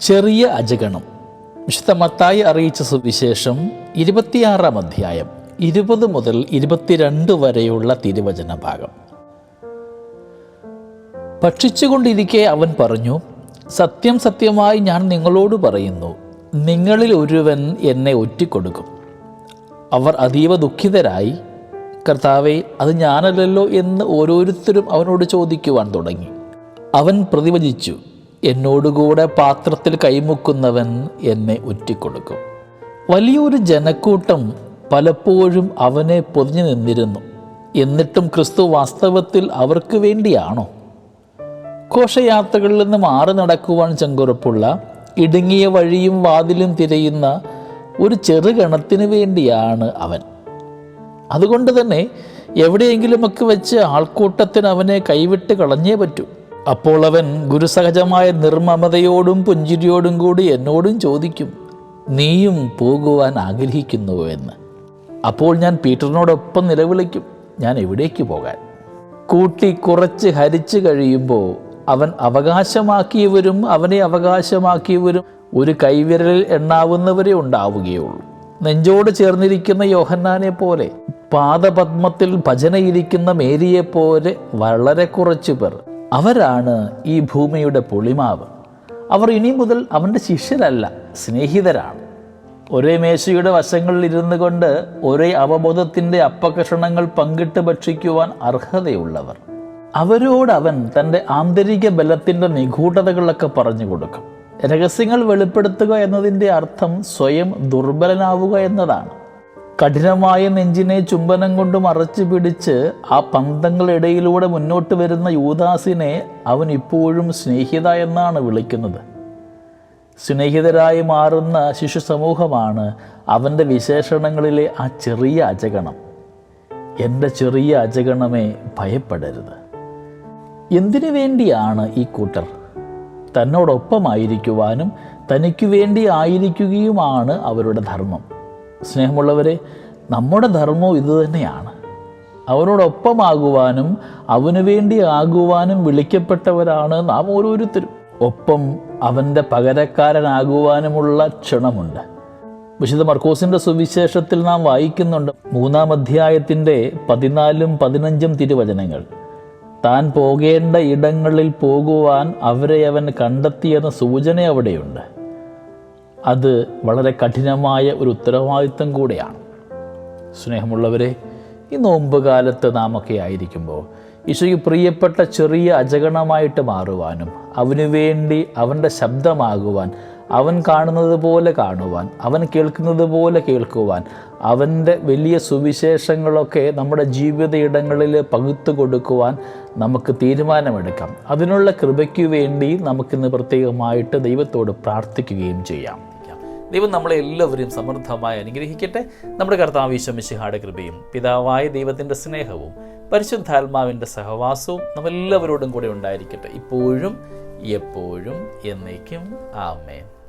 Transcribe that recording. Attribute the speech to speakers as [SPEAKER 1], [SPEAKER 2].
[SPEAKER 1] ചെറിയ അജഗണം. വിശുദ്ധ മത്തായി അറിയിച്ച സുവിശേഷം ഇരുപത്തിയാറാം അധ്യായം ഇരുപത് മുതൽ ഇരുപത്തിരണ്ട് വരെയുള്ള തിരുവചന ഭാഗം. ഭക്ഷിച്ചുകൊണ്ടിരിക്കെ അവൻ പറഞ്ഞു സത്യം സത്യമായി ഞാൻ നിങ്ങളോട് പറയുന്നു നിങ്ങളിൽ ഒരുവൻ എന്നെ ഒറ്റിക്കൊടുക്കും. അവർ അതീവ ദുഃഖിതരായി കർത്താവെ അത് ഞാനല്ലല്ലോ എന്ന് ഓരോരുത്തരും അവനോട് ചോദിക്കുവാൻ തുടങ്ങി. അവൻ പ്രതിവചിച്ചു എന്നോടുകൂടെ പാത്രത്തിൽ കൈമുക്കുന്നവൻ എന്നെ ഉറ്റിക്കൊടുക്കും. വലിയൊരു ജനക്കൂട്ടം പലപ്പോഴും അവനെ പൊതിഞ്ഞു നിന്നിരുന്നു. എന്നിട്ടും ക്രിസ്തു വാസ്തവത്തിൽ അവർക്ക് വേണ്ടിയാണോ? ഘോഷയാത്രകളിൽ നിന്ന് മാറി നടക്കുവാൻ ചെങ്കുറപ്പുള്ള ഇടുങ്ങിയ വഴിയും വാതിലും തിരയുന്ന ഒരു ചെറുകണത്തിന് വേണ്ടിയാണ് അവൻ. അതുകൊണ്ട് തന്നെ എവിടെയെങ്കിലുമൊക്കെ വെച്ച് ആൾക്കൂട്ടത്തിന് അവനെ കൈവിട്ട് കളഞ്ഞേ പറ്റൂ. അപ്പോൾ അവൻ ഗുരുസഹജമായ നിർമ്മമതയോടും പുഞ്ചിരിയോടും കൂടി എന്നോടും ചോദിക്കും നീയും പോകുവാൻ ആഗ്രഹിക്കുന്നുവോ എന്ന് അപ്പോൾ ഞാൻ പീറ്ററിനോടൊപ്പം നിലവിളിക്കും ഞാൻ എവിടേക്ക് പോകാൻ? കൂട്ടി കുറച്ച് ഹരിച്ചു കഴിയുമ്പോൾ അവൻ അവകാശമാക്കിയവരും അവനെ അവകാശമാക്കിയവരും ഒരു കൈവിരലിൽ എണ്ണാവുന്നവരെ ഉണ്ടാവുകയുള്ളൂ. നെഞ്ചോട് ചേർന്നിരിക്കുന്ന യോഹന്നാനെ പോലെ പാദപത്മത്തിൽ ഭജനയിരിക്കുന്ന മേരിയെപ്പോലെ വളരെ കുറച്ചു പേർ അവരാണ് ഈ ഭൂമിയുടെ പൊളിമാവ്. അവർ ഇനി മുതൽ അവന്റെ ശിഷ്യരല്ല സ്നേഹിതരാണ്. ഒരേ മേശയുടെ വശങ്ങളിൽ ഇരുന്നു കൊണ്ട് ഒരേ അവബോധത്തിന്റെ അപ്പകഷണങ്ങൾ പങ്കിട്ട് ഭക്ഷിക്കുവാൻ അർഹതയുള്ളവർ. അവരോട് അവൻ തന്റെ ആന്തരിക ബലത്തിന്റെ നിഗൂഢതകളൊക്കെ പറഞ്ഞു കൊടുക്കും. രഹസ്യങ്ങൾ വെളിപ്പെടുത്തുക എന്നതിന്റെ അർത്ഥം സ്വയം ദുർബലനാവുക എന്നതാണ്. കഠിനമായ നെഞ്ചിനെ ചുംബനം കൊണ്ട് മറച്ചു പിടിച്ച് ആ പന്തങ്ങളിടയിലൂടെ മുന്നോട്ട് വരുന്ന യൂദാസിനെ അവൻ ഇപ്പോഴും സ്നേഹിത എന്നാണ് വിളിക്കുന്നത്. സ്നേഹിതരായി മാറുന്ന ശിശു സമൂഹമാണ് അവന്റെ വിശേഷണങ്ങളിലെ ആ ചെറിയ അജഗണം. എന്റെ ചെറിയ അജഗണമേ ഭയപ്പെടരുത്. എന്തിനു വേണ്ടിയാണ് ഈ കൂട്ടർ? തന്നോടൊപ്പമായിരിക്കുവാനും തനിക്കു വേണ്ടി ആയിരിക്കുകയുമാണ് അവരുടെ ധർമ്മം. സ്നേഹമുള്ളവരെ നമ്മുടെ ധർമ്മവും ഇതുതന്നെയാണ് അവനോടൊപ്പമാകുവാനും അവനു വേണ്ടി ആകുവാനും വിളിക്കപ്പെട്ടവരാണ് നാം ഓരോരുത്തരും. ഒപ്പം അവന്റെ പകരക്കാരനാകുവാനുമുള്ള ക്ഷണമുണ്ട്. വിശുദ്ധ മർക്കോസിന്റെ സുവിശേഷത്തിൽ നാം വായിക്കുന്നുണ്ട് മൂന്നാം അധ്യായത്തിന്റെ പതിനാലും പതിനഞ്ചും തിരുവചനങ്ങൾ. താൻ പോകേണ്ട ഇടങ്ങളിൽ പോകുവാൻ അവരെ അവൻ കണ്ടെത്തിയെന്ന സൂചന അവിടെയുണ്ട്. അത് വളരെ കഠിനമായ ഒരു ഉത്തരവാദിത്വം കൂടെയാണ്. സ്നേഹമുള്ളവരെ ഈ നോമ്പ് കാലത്ത് നാമൊക്കെ ആയിരിക്കുമ്പോൾ ഈശോയ്ക്ക് പ്രിയപ്പെട്ട ചെറിയ അജഗണമായിട്ട് മാറുവാനും അവനു വേണ്ടി അവന്റെ ശബ്ദമാകുവാൻ അവൻ കാണുന്നത് പോലെ കാണുവാൻ അവൻ കേൾക്കുന്നത് പോലെ കേൾക്കുവാൻ അവന്റെ വലിയ സുവിശേഷങ്ങളൊക്കെ നമ്മുടെ ജീവിത ഇടങ്ങളിൽ പകുത്തു കൊടുക്കുവാൻ നമുക്ക് തീരുമാനമെടുക്കാം. അതിനുള്ള കൃപയ്ക്ക് വേണ്ടി നമുക്കിന്ന് പ്രത്യേകമായിട്ട് ദൈവത്തോട് പ്രാർത്ഥിക്കുകയും ചെയ്യാം. ദൈവം നമ്മളെ എല്ലാവരെയും സമൃദ്ധമായി അനുഗ്രഹിക്കട്ടെ. നമ്മുടെ കർത്താവ് കർത്താവിശ്വമിശിഹാടെ കൃപയും പിതാവായ ദൈവത്തിന്റെ സ്നേഹവും പരിശുദ്ധാത്മാവിന്റെ സഹവാസവും നമ്മെല്ലാവരോടും കൂടെ ഉണ്ടായിരിക്കട്ടെ. ഇപ്പോഴും എപ്പോഴും എന്നേക്കും. ആമേൻ.